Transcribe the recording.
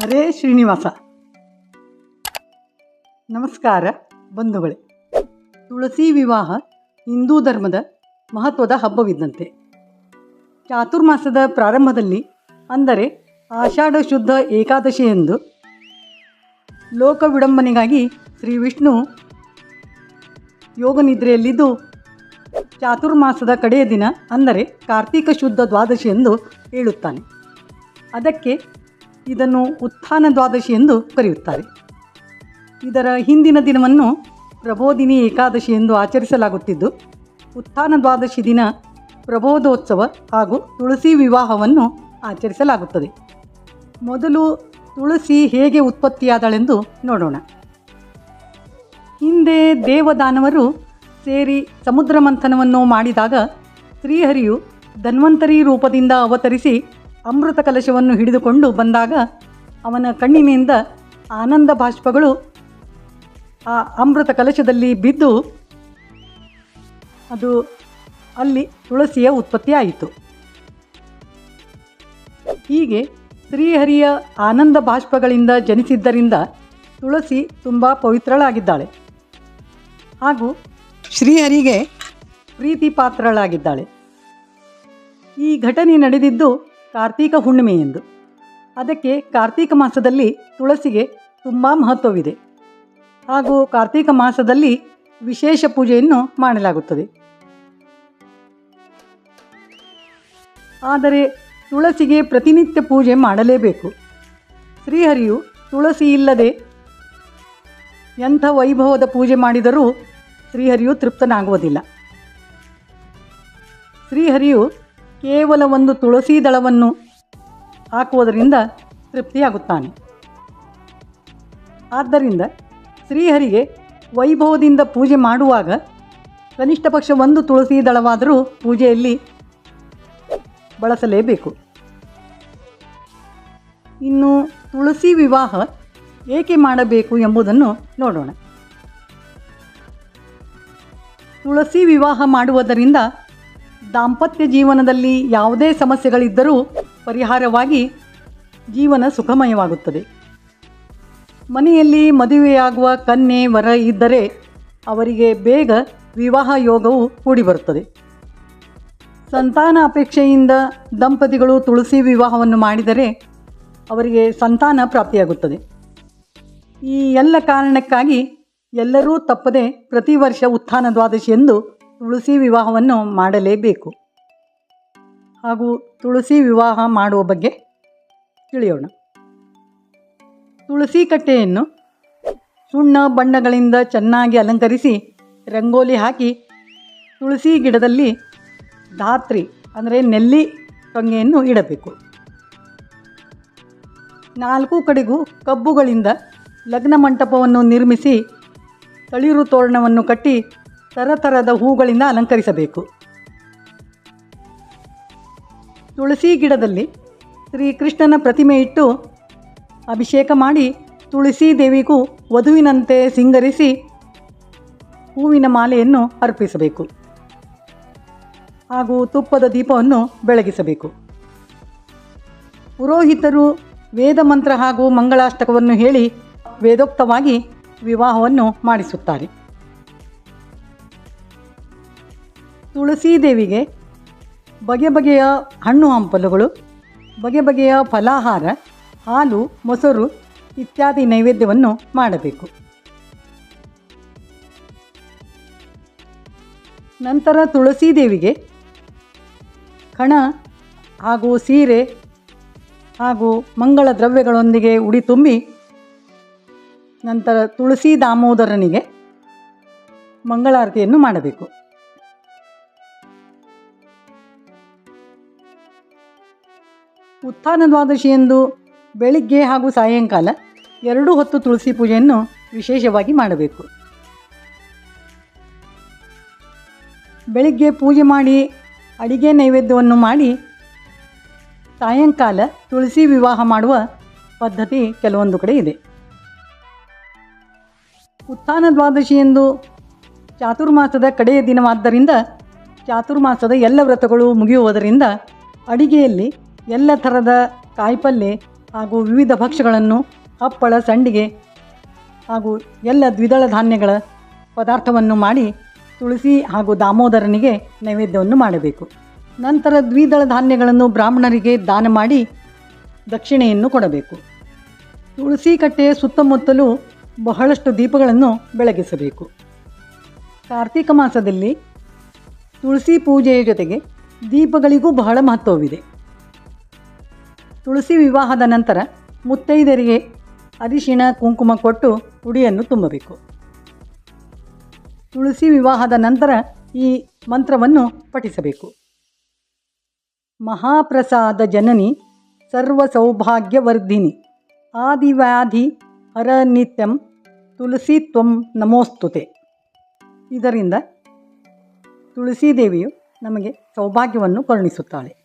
ಹರೇ ಶ್ರೀನಿವಾಸ. ನಮಸ್ಕಾರ ಬಂಧುಗಳೇ. ತುಳಸಿ ವಿವಾಹ ಹಿಂದೂ ಧರ್ಮದ ಮಹತ್ವದ ಹಬ್ಬವಿದ್ದಂತೆ. ಚಾತುರ್ಮಾಸದ ಪ್ರಾರಂಭದಲ್ಲಿ ಅಂದರೆ ಆಷಾಢ ಶುದ್ಧ ಏಕಾದಶಿಯಂದು ಲೋಕ ವಿಡಂಬನೆಗಾಗಿ ಶ್ರೀ ವಿಷ್ಣು ಯೋಗ ನಿದ್ರೆಯಲ್ಲಿದ್ದು ಚಾತುರ್ಮಾಸದ ಕಡೆಯ ದಿನ ಅಂದರೆ ಕಾರ್ತೀಕ ಶುದ್ಧ ದ್ವಾದಶಿ ಎಂದು ಹೇಳುತ್ತಾನೆ. ಅದಕ್ಕೆ ಇದನ್ನು ಉತ್ಥಾನ ದ್ವಾದಶಿ ಎಂದು ಕರೆಯುತ್ತಾರೆ. ಇದರ ಹಿಂದಿನ ದಿನವನ್ನು ಪ್ರಬೋಧಿನಿ ಏಕಾದಶಿ ಎಂದು ಆಚರಿಸಲಾಗುತ್ತಿದ್ದು, ಉತ್ಥಾನ ದ್ವಾದಶಿ ದಿನ ಪ್ರಬೋಧೋತ್ಸವ ಹಾಗೂ ತುಳಸಿ ವಿವಾಹವನ್ನು ಆಚರಿಸಲಾಗುತ್ತದೆ. ಮೊದಲು ತುಳಸಿ ಹೇಗೆ ಉತ್ಪತ್ತಿಯಾದಳೆಂದು ನೋಡೋಣ. ಹಿಂದೆ ದೇವದಾನವರು ಸೇರಿ ಸಮುದ್ರ ಮಂಥನವನ್ನು ಮಾಡಿದಾಗ ಶ್ರೀಹರಿಯು ಧನ್ವಂತರಿ ರೂಪದಿಂದ ಅವತರಿಸಿ ಅಮೃತ ಕಲಶವನ್ನು ಹಿಡಿದುಕೊಂಡು ಬಂದಾಗ ಅವನ ಕಣ್ಣಿನಿಂದ ಆನಂದ ಬಾಷ್ಪಗಳು ಆ ಅಮೃತ ಕಲಶದಲ್ಲಿ ಬಿದ್ದು ಅದು ಅಲ್ಲಿ ತುಳಸಿಯ ಉತ್ಪತ್ತಿಯಾಯಿತು ಹೀಗೆ ಶ್ರೀಹರಿಯ ಆನಂದ ಬಾಷ್ಪಗಳಿಂದ ಜನಿಸಿದ್ದರಿಂದ ತುಳಸಿ ತುಂಬ ಪವಿತ್ರಳಾಗಿದ್ದಾಳೆ. ಹಾಗೂ ಶ್ರೀಹರಿಗೆ ಪ್ರೀತಿ ಪಾತ್ರಳಾಗಿದ್ದಾಳೆ ಈ ಘಟನೆ ನಡೆದಿದ್ದು ಕಾರ್ತೀಕ ಹುಣ್ಣಿಮೆ ಎಂದು. ಅದಕ್ಕೆ ಕಾರ್ತೀಕ ಮಾಸದಲ್ಲಿ ತುಳಸಿಗೆ ತುಂಬ ಮಹತ್ವವಿದೆ. ಹಾಗೂ ಕಾರ್ತೀಕ ಮಾಸದಲ್ಲಿ ವಿಶೇಷ ಪೂಜೆಯನ್ನು ಮಾಡಲಾಗುತ್ತದೆ. ಆದರೆ ತುಳಸಿಗೆ ಪ್ರತಿನಿತ್ಯ ಪೂಜೆ ಮಾಡಲೇಬೇಕು. ಶ್ರೀಹರಿಯು ತುಳಸಿ ಇಲ್ಲದೆ ಎಂಥ ವೈಭವದ ಪೂಜೆ ಮಾಡಿದರೂ ಶ್ರೀಹರಿಯು ತೃಪ್ತನಾಗುವುದಿಲ್ಲ. ಶ್ರೀಹರಿಯು ಕೇವಲ ಒಂದು ತುಳಸಿ ದಳವನ್ನು ಹಾಕುವುದರಿಂದ ತೃಪ್ತಿಯಾಗುತ್ತಾನೆ. ಆದ್ದರಿಂದ ಶ್ರೀಹರಿಗೆ ವೈಭವದಿಂದ ಪೂಜೆ ಮಾಡುವಾಗ ಕನಿಷ್ಠ ಪಕ್ಷ ಒಂದು ತುಳಸಿ ದಳವಾದರೂ ಪೂಜೆಯಲ್ಲಿ ಬಳಸಲೇಬೇಕು. ಇನ್ನು ತುಳಸಿ ವಿವಾಹ ಏಕೆ ಮಾಡಬೇಕು ಎಂಬುದನ್ನು ನೋಡೋಣ. ತುಳಸಿ ವಿವಾಹ ಮಾಡುವುದರಿಂದ ದಾಂಪತ್ಯ ಜೀವನದಲ್ಲಿ ಯಾವುದೇ ಸಮಸ್ಯೆಗಳಿದ್ದರೂ ಪರಿಹಾರವಾಗಿ ಜೀವನ ಸುಖಮಯವಾಗುತ್ತದೆ. ಮನೆಯಲ್ಲಿ ಮದುವೆಯಾಗುವ ಕನ್ಯೆ, ವರ ಇದ್ದರೆ ಅವರಿಗೆ ಬೇಗ ವಿವಾಹ ಯೋಗವು ಕೂಡಿಬರುತ್ತದೆ. ಸಂತಾನ ಅಪೇಕ್ಷೆಯಿಂದ ದಂಪತಿಗಳು ತುಳಸಿ ವಿವಾಹವನ್ನು ಮಾಡಿದರೆ ಅವರಿಗೆ ಸಂತಾನ ಪ್ರಾಪ್ತಿಯಾಗುತ್ತದೆ. ಈ ಎಲ್ಲ ಕಾರಣಕ್ಕಾಗಿ ಎಲ್ಲರೂ ತಪ್ಪದೆ ಪ್ರತಿ ವರ್ಷ ಉತ್ಥಾನ ದ್ವಾದಶಿ ಎಂದು ತುಳಸಿ ವಿವಾಹವನ್ನು ಮಾಡಲೇಬೇಕು. ಹಾಗೂ ತುಳಸಿ ವಿವಾಹ ಮಾಡುವ ಬಗ್ಗೆ ತಿಳಿಯೋಣ. ತುಳಸಿ ಕಟ್ಟೆಯನ್ನು ಸುಣ್ಣ ಬಣ್ಣಗಳಿಂದ ಚೆನ್ನಾಗಿ ಅಲಂಕರಿಸಿ ರಂಗೋಲಿ ಹಾಕಿ ತುಳಸಿ ಗಿಡದಲ್ಲಿ ಧಾತ್ರಿ, ಅಂದರೆ ನೆಲ್ಲಿ ಟೊಂಗೆಯನ್ನು ಇಡಬೇಕು. ನಾಲ್ಕು ಕಡೆಗೂ ಕಬ್ಬುಗಳಿಂದ ಲಗ್ನ ಮಂಟಪವನ್ನು ನಿರ್ಮಿಸಿ ತಳಿರು ತೋರಣವನ್ನು ಕಟ್ಟಿ ಥರಥರದ ಹೂಗಳಿಂದ ಅಲಂಕರಿಸಬೇಕು. ತುಳಸಿ ಗಿಡದಲ್ಲಿ ಶ್ರೀಕೃಷ್ಣನ ಪ್ರತಿಮೆ ಇಟ್ಟು ಅಭಿಷೇಕ ಮಾಡಿ ತುಳಸಿ ದೇವಿಗೂ ವಧುವಿನಂತೆ ಸಿಂಗರಿಸಿ ಹೂವಿನ ಮಾಲೆಯನ್ನು ಅರ್ಪಿಸಬೇಕು. ಹಾಗೂ ತುಪ್ಪದ ದೀಪವನ್ನು ಬೆಳಗಿಸಬೇಕು. ಪುರೋಹಿತರು ವೇದ ಮಂತ್ರ ಹಾಗೂ ಮಂಗಳಾಷ್ಟಕವನ್ನು ಹೇಳಿ ವೇದೋಕ್ತವಾಗಿ ವಿವಾಹವನ್ನು ಮಾಡಿಸುತ್ತಾರೆ. ತುಳಸಿ ದೇವಿಗೆ ಬಗೆ ಬಗೆಯ ಹಣ್ಣು ಹಂಪಲುಗಳು, ಬಗೆ ಬಗೆಯ ಫಲಾಹಾರ, ಹಾಲು, ಮೊಸರು ಇತ್ಯಾದಿ ನೈವೇದ್ಯವನ್ನು ಮಾಡಬೇಕು. ನಂತರ ತುಳಸಿ ದೇವಿಗೆ ಕಣ ಹಾಗೂ ಸೀರೆ ಹಾಗೂ ಮಂಗಳ ದ್ರವ್ಯಗಳೊಂದಿಗೆ ಉಡಿ ತುಂಬಿ, ನಂತರ ತುಳಸಿ ದಾಮೋದರನಿಗೆ ಮಂಗಳಾರತಿಯನ್ನು ಮಾಡಬೇಕು. ಉತ್ಥಾನ ದ್ವಾದಶಿಯಂದು ಬೆಳಿಗ್ಗೆ ಹಾಗೂ ಸಾಯಂಕಾಲ ಎರಡು ಹೊತ್ತು ತುಳಸಿ ಪೂಜೆಯನ್ನು ವಿಶೇಷವಾಗಿ ಮಾಡಬೇಕು. ಬೆಳಿಗ್ಗೆ ಪೂಜೆ ಮಾಡಿ ಅಡಿಗೆ ನೈವೇದ್ಯವನ್ನು ಮಾಡಿ ಸಾಯಂಕಾಲ ತುಳಸಿ ವಿವಾಹ ಮಾಡುವ ಪದ್ಧತಿ ಕೆಲವೊಂದು ಕಡೆ ಇದೆ. ಉತ್ಥಾನ ದ್ವಾದಶಿಯಂದು ಚಾತುರ್ಮಾಸದ ಕಡೆಯ ದಿನವಾದ್ದರಿಂದ ಚಾತುರ್ಮಾಸದ ಎಲ್ಲ ವ್ರತಗಳು ಮುಗಿಯುವುದರಿಂದ ಅಡಿಗೆಯಲ್ಲಿ ಎಲ್ಲ ಥರದ ಕಾಯಿಪಲ್ಲೆ ಹಾಗೂ ವಿವಿಧ ಭಕ್ಷ್ಯಗಳನ್ನು ಹಪ್ಪಳ, ಸಂಡಿಗೆ ಹಾಗೂ ಎಲ್ಲ ದ್ವಿದಳ ಧಾನ್ಯಗಳ ಪದಾರ್ಥವನ್ನು ಮಾಡಿ ತುಳಸಿ ಹಾಗೂ ದಾಮೋದರನಿಗೆ ನೈವೇದ್ಯವನ್ನು ಮಾಡಬೇಕು. ನಂತರ ದ್ವಿದಳ ಧಾನ್ಯಗಳನ್ನು ಬ್ರಾಹ್ಮಣರಿಗೆ ದಾನ ಮಾಡಿ ದಕ್ಷಿಣೆಯನ್ನು ಕೊಡಬೇಕು. ತುಳಸಿ ಕಟ್ಟೆಯ ಸುತ್ತಮುತ್ತಲೂ ಬಹಳಷ್ಟು ದೀಪಗಳನ್ನು ಬೆಳಗಿಸಬೇಕು. ಕಾರ್ತೀಕ ಮಾಸದಲ್ಲಿ ತುಳಸಿ ಪೂಜೆಯ ಜೊತೆಗೆ ದೀಪಗಳಿಗೂ ಬಹಳ ಮಹತ್ವವಿದೆ. ತುಳಸಿ ವಿವಾಹದ ನಂತರ ಮುತ್ತೈದೆಯರಿಗೆ ಅರಿಶಿಣ, ಕುಂಕುಮ ಕೊಟ್ಟು ಉಡಿಯನ್ನು ತುಂಬಬೇಕು. ತುಳಸಿ ವಿವಾಹದ ನಂತರ ಈ ಮಂತ್ರವನ್ನು ಪಠಿಸಬೇಕು. ಮಹಾಪ್ರಸಾದ ಜನನಿ, ಸರ್ವ ಸೌಭಾಗ್ಯವರ್ಧಿನಿ, ಆದಿವ್ಯಾಧಿ ಹರ ನಿತ್ಯಂ, ತುಳಸಿ ತ್ವಂ ನಮೋಸ್ತುತೆ. ಇದರಿಂದ ತುಳಸಿ ದೇವಿಯು ನಮಗೆ ಸೌಭಾಗ್ಯವನ್ನು ಕರುಣಿಸುತ್ತಾಳೆ.